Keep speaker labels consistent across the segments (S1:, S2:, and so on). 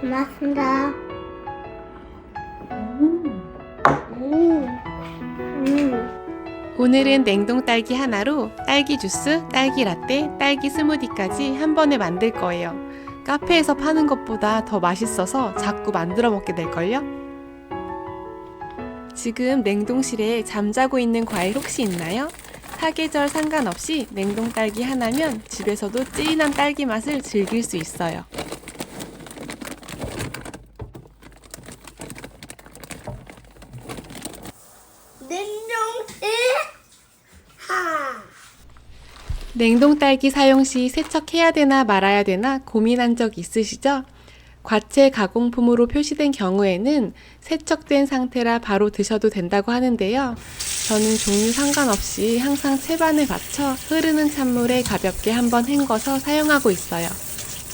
S1: 고맙습니다. 음. 음.
S2: 오늘은 냉동 딸기 하나로 딸기 주스, 딸기 라떼, 딸기 스무디까지 한 번에 만들 거예요. 카페에서 파는 것보다 더 맛있어서 자꾸 만들어 먹게 될걸요? 지금 냉동실에 잠자고 있는 과일 혹시 있나요? 사계절 상관없이 냉동 딸기 하나면 집에서도 찐한 딸기 맛을 즐길 수 있어요.
S1: 냉동실 하.
S2: 냉동 딸기 사용 시 세척해야 되나 말아야 되나 고민한 적 있으시죠? 과체 가공품으로 표시된 경우에는 세척된 상태라 바로 드셔도 된다고 하는데요. 저는 종류 상관없이 항상 채반을 받쳐 흐르는 찬물에 가볍게 한번 헹궈서 사용하고 있어요.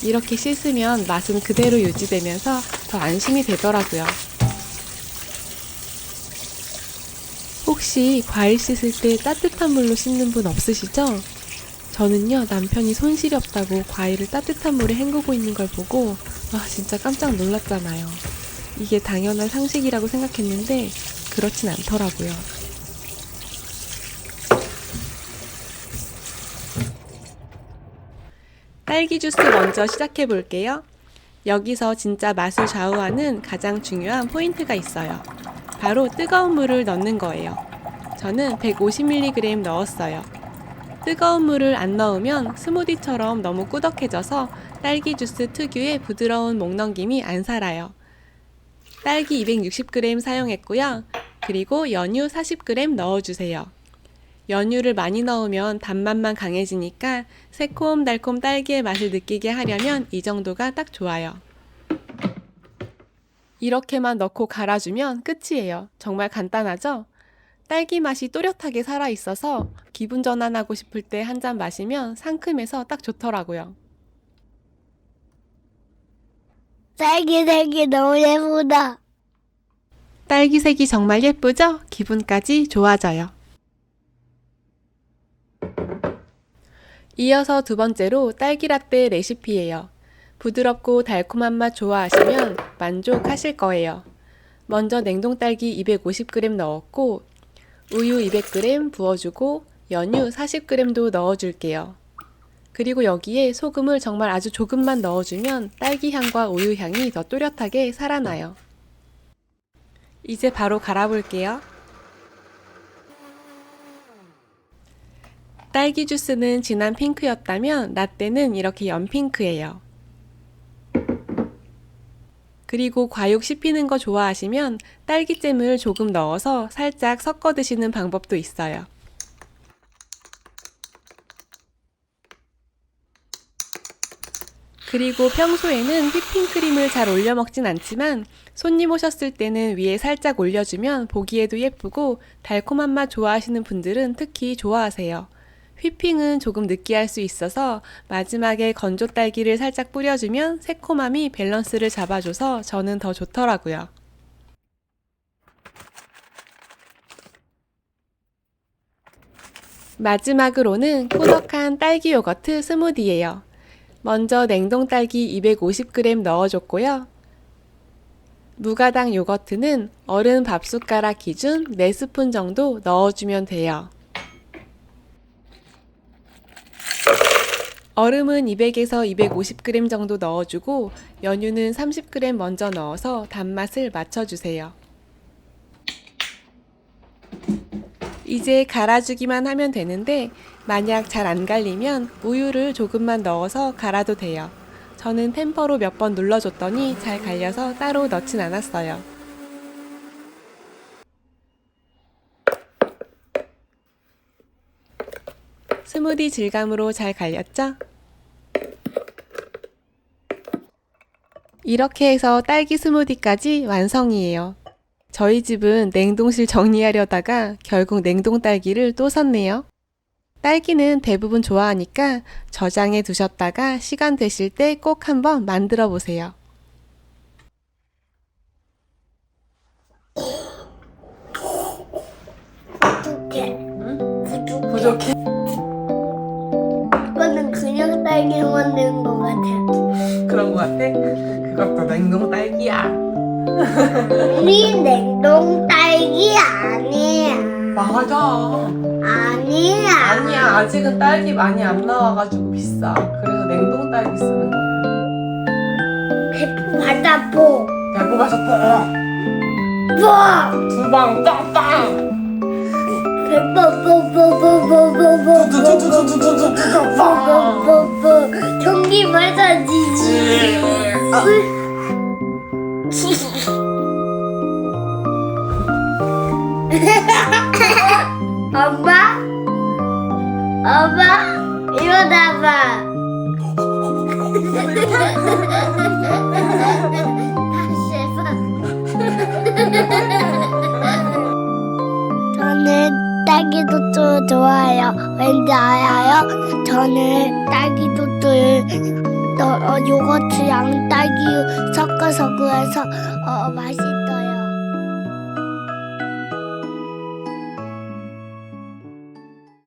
S2: 이렇게 씻으면 맛은 그대로 유지되면서 더 안심이 되더라고요. 혹시 과일 씻을 때 따뜻한 물로 씻는 분 없으시죠? 저는요, 남편이 손실이 없다고 과일을 따뜻한 물에 헹구고 있는 걸 보고, 와, 진짜 깜짝 놀랐잖아요. 이게 당연한 상식이라고 생각했는데, 그렇진 않더라고요. 딸기 주스 먼저 시작해 볼게요. 여기서 진짜 맛을 좌우하는 가장 중요한 포인트가 있어요. 바로 뜨거운 물을 넣는 거예요. 저는 150mg 넣었어요. 뜨거운 물을 안 넣으면 스무디처럼 너무 꾸덕해져서 딸기 주스 특유의 부드러운 목 넘김이 안 살아요. 딸기 260g 사용했고요. 그리고 연유 40g 넣어주세요. 연유를 많이 넣으면 단맛만 강해지니까 새콤달콤 딸기의 맛을 느끼게 하려면 이 정도가 딱 좋아요. 이렇게만 넣고 갈아주면 끝이에요. 정말 간단하죠? 딸기 맛이 또렷하게 살아있어서 기분 전환하고 싶을 때 한 잔 마시면 상큼해서 딱 좋더라고요.
S1: 딸기 딸기 너무 예쁘다.
S2: 딸기색이 정말 예쁘죠? 기분까지 좋아져요. 이어서 두 번째로 딸기 라떼 레시피예요. 부드럽고 달콤한 맛 좋아하시면 만족하실 거예요. 먼저 냉동 딸기 250g 넣었고 우유 200g 부어주고 연유 40g도 넣어줄게요. 그리고 여기에 소금을 정말 아주 조금만 넣어주면 딸기 향과 우유 향이 더 또렷하게 살아나요. 이제 바로 갈아볼게요. 딸기 주스는 진한 핑크였다면 라떼는 이렇게 연핑크예요. 그리고 과육 씹히는 거 좋아하시면 딸기잼을 조금 넣어서 살짝 섞어 드시는 방법도 있어요. 그리고 평소에는 휘핑크림을 잘 올려 먹진 않지만 손님 오셨을 때는 위에 살짝 올려주면 보기에도 예쁘고 달콤한 맛 좋아하시는 분들은 특히 좋아하세요. 휘핑은 조금 느끼할 수 있어서 마지막에 건조 딸기를 살짝 뿌려주면 새콤함이 밸런스를 잡아줘서 저는 더 좋더라고요. 마지막으로는 꾸덕한 딸기 요거트 스무디예요. 먼저 냉동 딸기 250g 넣어줬고요. 무가당 요거트는 어른 밥숟가락 기준 4스푼 정도 넣어주면 돼요. 얼음은 200에서 250g 정도 넣어주고 연유는 30g 먼저 넣어서 단맛을 맞춰주세요. 이제 갈아주기만 하면 되는데 만약 잘 안 갈리면 우유를 조금만 넣어서 갈아도 돼요. 저는 템퍼로 몇 번 눌러줬더니 잘 갈려서 따로 넣진 않았어요. 스무디 질감으로 잘 갈렸죠? 이렇게 해서 딸기 스무디까지 완성이에요. 저희 집은 냉동실 정리하려다가 결국 냉동 딸기를 또 샀네요. 딸기는 대부분 좋아하니까 저장해 두셨다가 시간 되실 때 꼭 한번 만들어 보세요.
S1: 부족해. 부족해.
S2: 부족해.
S1: 딸기 만든 것 같아.
S2: 그런 것 같아?
S3: 그것도 냉동 딸기야.
S1: 우리 냉동 딸기 아니야.
S3: 맞아.
S1: 아니야.
S3: 아니야 아직은 딸기 많이 안 나와가지고 비싸. 그래서 냉동 딸기 쓰는 거야.
S1: 배포 받아보.
S3: 배고파서
S1: 뭐?
S3: 두방 빵빵.
S1: 전기 마사지지. 엄마? 엄마? 일어나봐. 왠지 알아요? 저는 딸기도도를 어, 요거트랑 딸기 섞어서 그래서 어, 맛있어요.